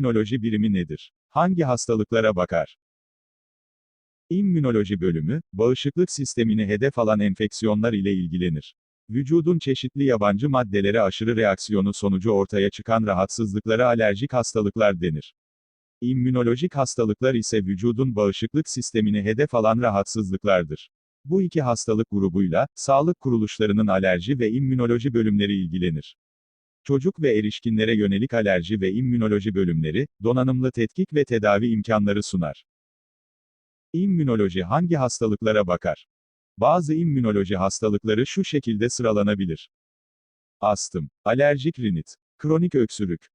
İmmünoloji birimi nedir? Hangi hastalıklara bakar? İmmünoloji bölümü, bağışıklık sistemini hedef alan enfeksiyonlar ile ilgilenir. Vücudun çeşitli yabancı maddelere aşırı reaksiyonu sonucu ortaya çıkan rahatsızlıklara alerjik hastalıklar denir. İmmünolojik hastalıklar ise vücudun bağışıklık sistemini hedef alan rahatsızlıklardır. Bu iki hastalık grubuyla, sağlık kuruluşlarının alerji ve immünoloji bölümleri ilgilenir. Çocuk ve erişkinlere yönelik alerji ve immünoloji bölümleri, donanımlı tetkik ve tedavi imkanları sunar. İmmünoloji hangi hastalıklara bakar? Bazı immünoloji hastalıkları şu şekilde sıralanabilir. Astım, alerjik rinit, kronik öksürük,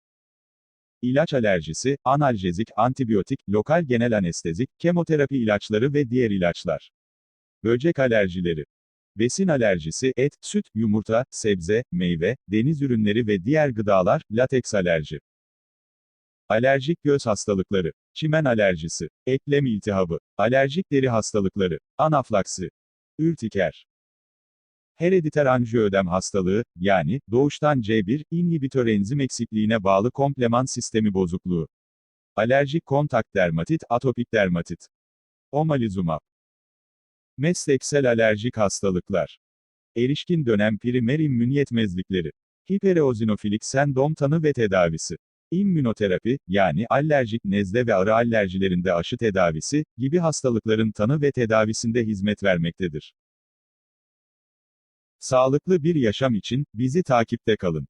ilaç alerjisi, analjezik, antibiyotik, lokal genel anestezik, kemoterapi ilaçları ve diğer ilaçlar. Böcek alerjileri, besin alerjisi, et, süt, yumurta, sebze, meyve, deniz ürünleri ve diğer gıdalar, lateks alerji. Alerjik göz hastalıkları, çimen alerjisi, eklem iltihabı, alerjik deri hastalıkları, anaflaksi, ürtiker. Herediter anjiödem hastalığı, yani, doğuştan C1, inhibitör enzim eksikliğine bağlı kompleman sistemi bozukluğu. Alerjik kontak dermatit, atopik dermatit. Omalizumab. Mesleksel alerjik hastalıklar. Erişkin dönem primer immün yetmezlikleri. Hipereozinofilik sendrom tanı ve tedavisi. İmmünoterapi, yani alerjik nezle ve arı alerjilerinde aşı tedavisi, gibi hastalıkların tanı ve tedavisinde hizmet vermektedir. Sağlıklı bir yaşam için, bizi takipte kalın.